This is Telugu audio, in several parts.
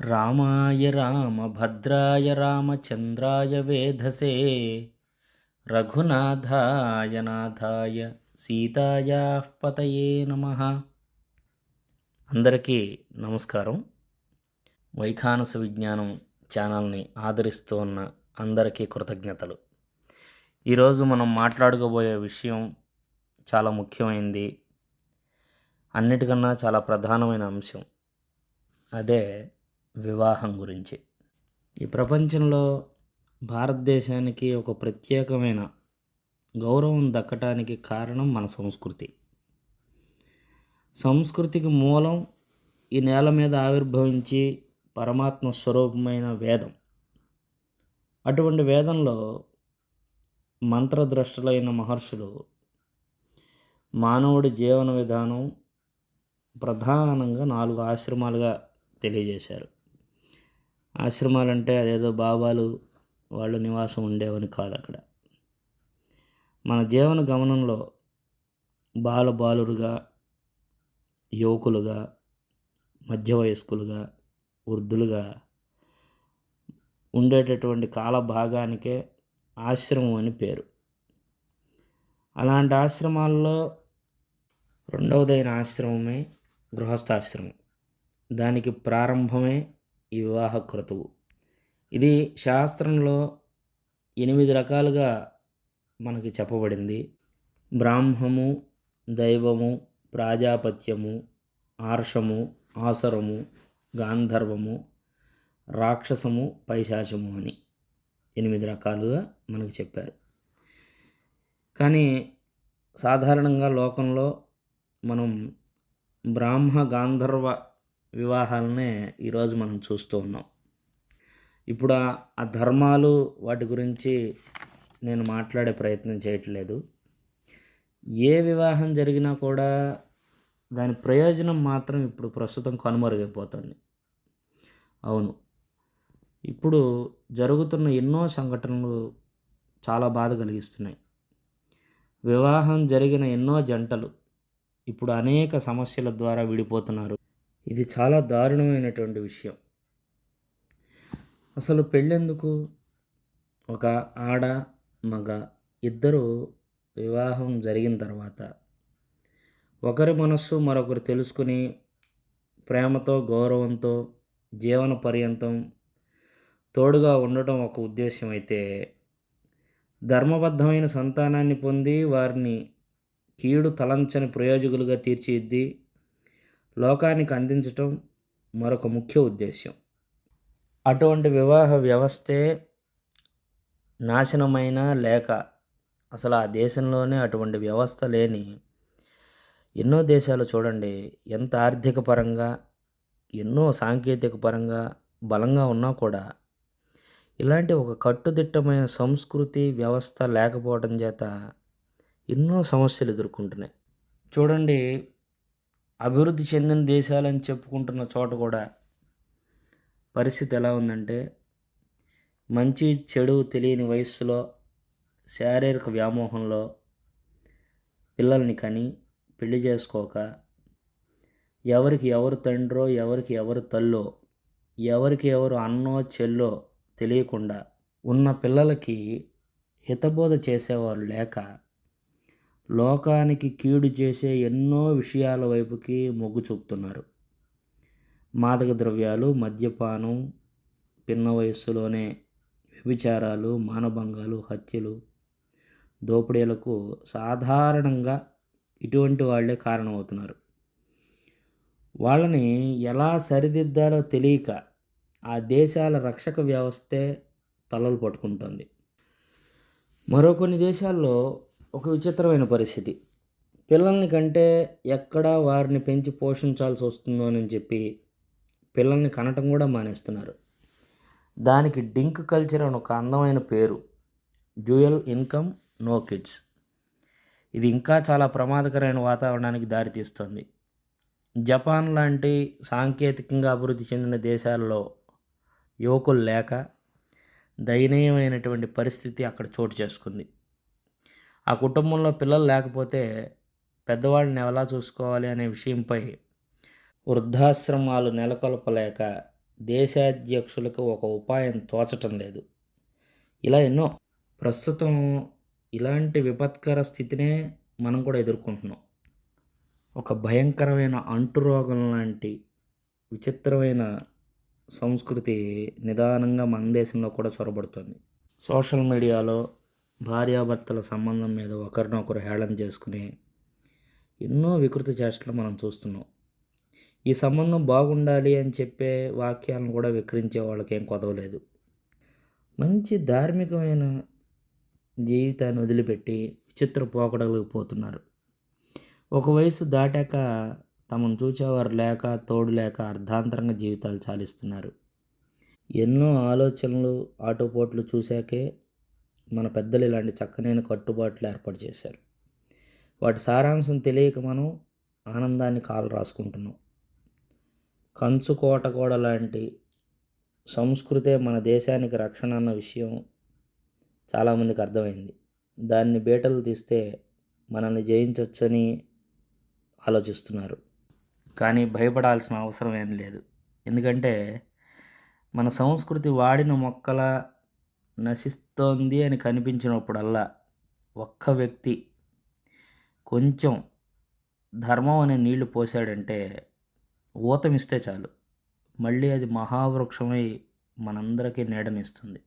రామాయ రామభద్రాయ రామచంద్రాయ వేధసే రఘునాథాయ నాథాయ సీతాయా పతయే నమ. అందరికీ నమస్కారం. వైఖానస విజ్ఞానం ఛానల్ని ఆదరిస్తూ ఉన్న అందరికీ కృతజ్ఞతలు. ఈరోజు మనం మాట్లాడుకోబోయే విషయం చాలా ముఖ్యమైనది అన్నిటికన్నా చాలా ప్రధానమైన అంశం. అదే వివాహం గురించి. ఈ ప్రపంచంలో భారతదేశానికి ఒక ప్రత్యేకమైన గౌరవం దక్కటానికి కారణం మన సంస్కృతి. సంస్కృతికి మూలం ఈ నేల మీద ఆవిర్భవించి పరమాత్మ స్వరూపమైన వేదం. అటువంటి వేదంలో మంత్రద్రష్టలైన మహర్షులు మానవుడి జీవన విధానం ప్రధానంగా నాలుగు ఆశ్రమాలుగా తెలియజేశారు. ఆశ్రమాలంటే అదేదో బాబాలు వాళ్ళు నివాసం ఉండేవని కాదు అక్కడ. మన జీవన గమనంలో బాల బాలురుగా యువకులుగా మధ్య వయస్కులుగా వృద్ధులుగా ఉండేటటువంటి కాల భాగానికే ఆశ్రమం అని పేరు. అలాంటి ఆశ్రమాల్లో రెండవదైన ఆశ్రమమే గృహస్థాశ్రమం. దానికి ప్రారంభమే ఈ వివాహ క్రతువు ఇది శాస్త్రంలో ఎనిమిది రకాలుగా మనకి చెప్పబడింది. బ్రాహ్మము దైవము ప్రాజాపత్యము ఆర్షము ఆసరము గాంధర్వము రాక్షసము పైశాచము అని ఎనిమిది రకాలుగా మనకు చెప్పారు. కానీ సాధారణంగా లోకంలో మనం బ్రాహ్మ గాంధర్వ వివాహాలనే ఈరోజు మనం చూస్తూ ఉన్నాం. ఇప్పుడు ఆ ధర్మాలు వాటి గురించి నేను మాట్లాడే ప్రయత్నం చేయట్లేదు. ఏ వివాహం జరిగినా కూడా దాని ప్రయోజనం మాత్రం ఇప్పుడు ప్రస్తుతం కనుమరుగైపోతుంది. అవును. ఇప్పుడు జరుగుతున్న ఎన్నో సంఘటనలు చాలా బాధ కలిగిస్తున్నాయి. వివాహం జరిగిన ఎన్నో జంటలు ఇప్పుడు అనేక సమస్యల ద్వారా విడిపోతున్నారు. ఇది చాలా దారుణమైనటువంటి విషయం. అసలు పెళ్ళెందుకు? ఒక ఆడ మగ ఇద్దరు వివాహం జరిగిన తర్వాత ఒకరి మనస్సు మరొకరు తెలుసుకుని ప్రేమతో గౌరవంతో జీవన పర్యంతం తోడుగా ఉండటం ఒక ఉద్దేశం అయితే ధర్మబద్ధమైన సంతానాన్ని పొంది వారిని కీడు తలంచని ప్రయోజకులుగా తీర్చిదిద్ది లోకానికి అందించటం మరొక ముఖ్య ఉద్దేశ్యం. అటువంటి వివాహ వ్యవస్థే నాశనమైన లేక అసలు ఆ దేశంలోనే అటువంటి వ్యవస్థ లేని ఎన్నో దేశాలు చూడండి ఎంత ఆర్థిక పరంగా ఎన్నో సాంకేతిక పరంగా బలంగా ఉన్నా కూడా ఇలాంటి ఒక కట్టుదిట్టమైన సంస్కృతి వ్యవస్థ లేకపోవడం చేత ఎన్నో సమస్యలు ఎదుర్కొంటున్నాయి. చూడండి అభివృద్ధి చెందిన దేశాలని చెప్పుకుంటున్న చోట కూడా పరిస్థితి ఎలా ఉందంటే మంచి చెడు తెలియని వయస్సులో శారీరక వ్యామోహంలో పిల్లల్ని కని పెళ్ళి చేసుకోక ఎవరికి ఎవరు తండ్రో ఎవరికి ఎవరు తల్లో ఎవరికి ఎవరు అన్నో చెల్లో తెలియకుండా ఉన్న పిల్లలకి హితబోధ చేసేవారు లేక లోకానికి కీడు చేసే ఎన్నో విషయాల వైపుకి మొగ్గు చూపుతున్నారు. మాదక ద్రవ్యాలు మద్యపానం పిన్న వయస్సులోనే వ్యభిచారాలు మానభంగాలు హత్యలు దోపిడీలకు సాధారణంగా ఇటువంటి వాళ్ళే కారణమవుతున్నారు. వాళ్ళని ఎలా సరిదిద్దాలో తెలియక ఆ దేశాల రక్షక వ్యవస్థే తలలు పట్టుకుంటుంది. మరో కొన్ని దేశాల్లో ఒక విచిత్రమైన పరిస్థితి. పిల్లల్ని కంటే ఎక్కడ వారిని పెంచి పోషించాల్సి వస్తుందో అని చెప్పి పిల్లల్ని కనటం కూడా మానేస్తున్నారు. దానికి డింక్ కల్చర్ అని ఒక అందమైన పేరు. Dual income no kids. ఇది ఇంకా చాలా ప్రమాదకరమైన వాతావరణానికి దారితీస్తుంది. జపాన్ లాంటి సాంకేతికంగా అభివృద్ధి చెందిన దేశాల్లో యువకులు లేక దయనీయమైనటువంటి పరిస్థితి అక్కడ చోటు చేసుకుంది. ఆ కుటుంబంలో పిల్లలు లేకపోతే పెద్దవాళ్ళని ఎలా చూసుకోవాలి అనే విషయంపై వృద్ధాశ్రమాలు నెలకొల్పలేక దేశాధ్యక్షులకు ఒక ఉపాయం తోచటం లేదు. ఇలా ఎన్నో ప్రస్తుతం ఇలాంటి విపత్కర స్థితినే మనం కూడా ఎదుర్కొంటున్నాం. ఒక భయంకరమైన అంటురోగం లాంటి విచిత్రమైన సంస్కృతి నిదానంగా మన దేశంలో కూడా చొరబడుతుంది. సోషల్ మీడియాలో భార్యాభర్తల సంబంధం మీద ఒకరినొకరు హేళన చేసుకుని ఎన్నో వికృత చేష్టలు మనం చూస్తున్నాం. ఈ సంబంధం బాగుండాలి అని చెప్పే వాక్యాలను కూడా వికరించే వాళ్ళకి ఏం కొదవలేదు. మంచి ధార్మికమైన జీవితాన్ని వదిలిపెట్టి విచిత్ర పోకడలకు పోతున్నారు. ఒక వయసు దాటాక తమను చూచేవారు లేక తోడు లేక అర్ధాంతరంగా జీవితాలు చాలిస్తున్నారు. ఎన్నో ఆలోచనలు ఆటోపోట్లు చూశాకే మన పెద్దలు ఇలాంటి చక్కనైన కట్టుబాట్లు ఏర్పాటు చేశారు. వాటి సారాంశం తెలియక మనం ఆనందాన్ని కాలు రాసుకుంటున్నాం. కంచు కోట కూడా లాంటి సంస్కృతే మన దేశానికి రక్షణ అన్న విషయం చాలామందికి అర్థమైంది. దాన్ని బీటలు తీస్తే మనల్ని జయించవచ్చని ఆలోచిస్తున్నారు. కానీ భయపడాల్సిన అవసరం ఏం లేదు. ఎందుకంటే మన సంస్కృతి వాడిన మొక్కల నశిస్తోంది అని కనిపించినప్పుడల్లా ఒక్క వ్యక్తి కొంచెం ధర్మం అనే నీళ్ళు పోసాడంటే ఊతమిస్తే చాలు. మళ్ళీ అది మహావృక్షమై మనందరికీ నీడనిస్తుంది.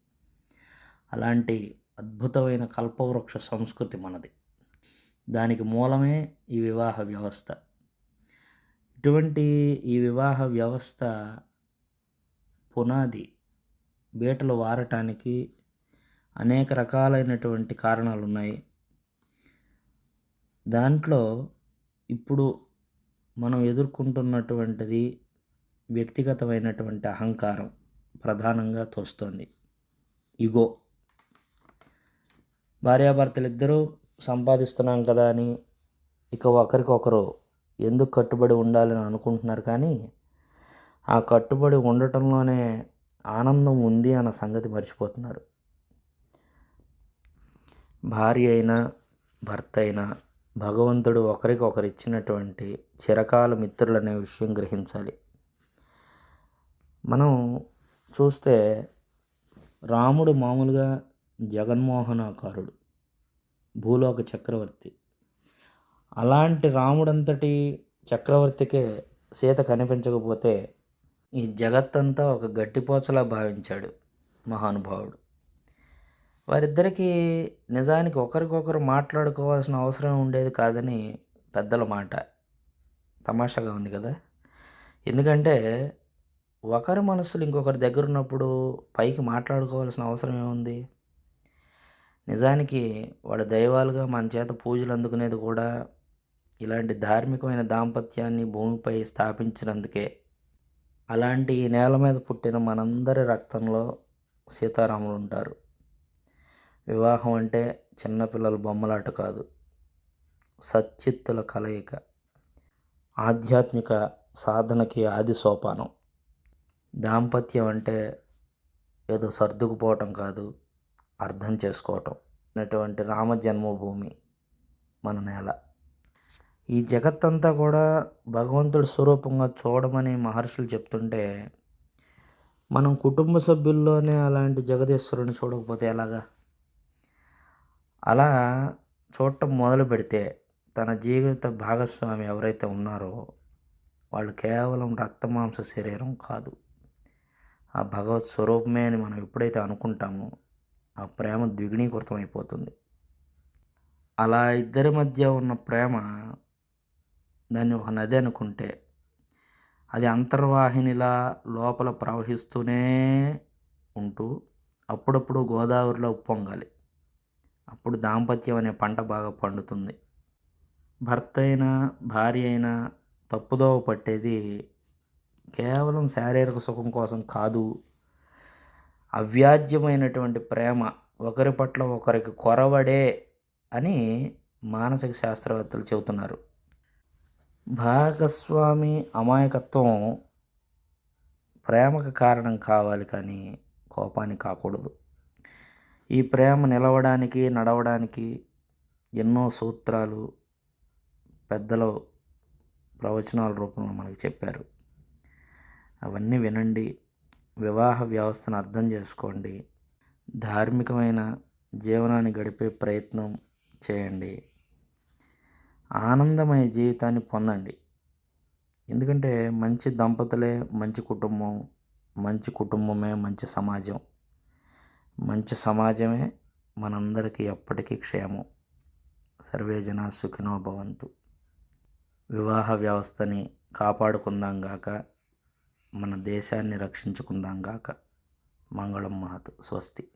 అలాంటి అద్భుతమైన కల్పవృక్ష సంస్కృతి మనది. దానికి మూలమే ఈ వివాహ వ్యవస్థ. ఇటువంటి ఈ వివాహ వ్యవస్థ పునాది బీటలు వారటానికి అనేక రకాలైనటువంటి కారణాలు ఉన్నాయి దాంట్లో ఇప్పుడు మనం ఎదుర్కొంటున్నటువంటిది వ్యక్తిగతమైనటువంటి అహంకారం ప్రధానంగా తోస్తుంది. ఇగో. భార్యాభర్తలు ఇద్దరూ సంపాదిస్తున్నాం కదా అని ఇక ఒకరికొకరు ఎందుకు కట్టుబడి ఉండాలని అనుకుంటున్నారు కానీ ఆ కట్టుబడి ఉండటంలోనే ఆనందం ఉంది అన్న సంగతి మర్చిపోతున్నారు. భార్య అయినా భర్త అయినా భగవంతుడు ఒకరికొకరు ఇచ్చినటువంటి చిరకాల మిత్రులు అనే విషయం గ్రహించాలి. మనం చూస్తే రాముడు మామూలుగా జగన్మోహనాకారుడు భూలోక చక్రవర్తి. అలాంటి రాముడంతటి చక్రవర్తికే సీత కనిపించకపోతే ఈ జగత్తంతా ఒక గట్టిపోచలా భావించాడు మహానుభావుడు. వారిద్దరికీ నిజానికి ఒకరికొకరు మాట్లాడుకోవాల్సిన అవసరం ఉండేది కాదని పెద్దల మాట. తమాషాగా ఉంది కదా? ఎందుకంటే ఒకరి మనసులు ఇంకొకరి దగ్గర ఉన్నప్పుడు పైకి మాట్లాడుకోవాల్సిన అవసరం ఏముంది? నిజానికి వాళ్ళ దైవాలుగా మన చేత పూజలు అందుకునేది కూడా ఇలాంటి ధార్మికమైన దాంపత్యాన్ని భూమిపై స్థాపించినందుకే. అలాంటి ఈ నేల మీద పుట్టిన మనందరి రక్తంలో సీతారాములు ఉంటారు. వివాహం అంటే చిన్నపిల్లల బొమ్మలాట కాదు. సచ్చిత్తుల కలయిక. ఆధ్యాత్మిక సాధనకి ఆది సోపానం. దాంపత్యం అంటే ఏదో సర్దుకుపోవటం కాదు అర్థం చేసుకోవటం. అటువంటి రామ జన్మభూమి మన నేల. ఈ జగత్తంతా కూడా భగవంతుడి స్వరూపంగా చూడమని మహర్షులు చెప్తుంటే మనం కుటుంబ సభ్యుల్లోనే అలాంటి జగదీశ్వరుని చూడకపోతే ఎలాగా? అలా చూడటం మొదలు పెడితే తన జీవిత భాగస్వామి ఎవరైతే ఉన్నారో వాళ్ళు కేవలం రక్తమాంస శరీరం కాదు. ఆ భగవత్ స్వరూపమే అని మనం ఎప్పుడైతే అనుకుంటామో ఆ ప్రేమ ద్విగుణీకృతం అయిపోతుంది. అలా ఇద్దరి మధ్య ఉన్న ప్రేమ దాన్ని ఒక నది అనుకుంటే అది అంతర్వాహినిలా లోపల ప్రవహిస్తూనే ఉంటూ అప్పుడప్పుడు గోదావరిలో ఉప్పొంగాలి. అప్పుడు దాంపత్యం అనే పంట బాగా పండుతుంది. భర్త అయినా భార్య అయినా తప్పుదోవ పట్టేది కేవలం శారీరక సుఖం కోసం కాదు. అవ్యాజ్యమైనటువంటి ప్రేమ ఒకరి పట్ల ఒకరికి కొరవడే అని మానసిక శాస్త్రవేత్తలు చెబుతున్నారు. భాగస్వామి అమాయకత్వం ప్రేమకు కారణం కావాలి కానీ కోపానికి కాకూడదు. ఈ ప్రేమ నిలవడానికి నడవడానికి ఎన్నో సూత్రాలు పెద్దలు ప్రవచనాల రూపంలో మనకు చెప్పారు. అవన్నీ వినండి వివాహ వ్యవస్థను అర్థం చేసుకోండి ధార్మికమైన జీవనాన్ని గడిపే ప్రయత్నం చేయండి. ఆనందమయ జీవితాన్ని పొందండి. ఎందుకంటే మంచి దంపతులే మంచి కుటుంబం మంచి కుటుంబమే మంచి సమాజం. మంచి సమాజమే మనందరికీ ఎప్పటికీ క్షేమం సర్వేజన సుఖినో భవంతు. వివాహ వ్యవస్థని కాపాడుకుందాం గాక మన దేశాన్ని రక్షించుకుందాం గాక. మంగళం మహత్. స్వస్తి.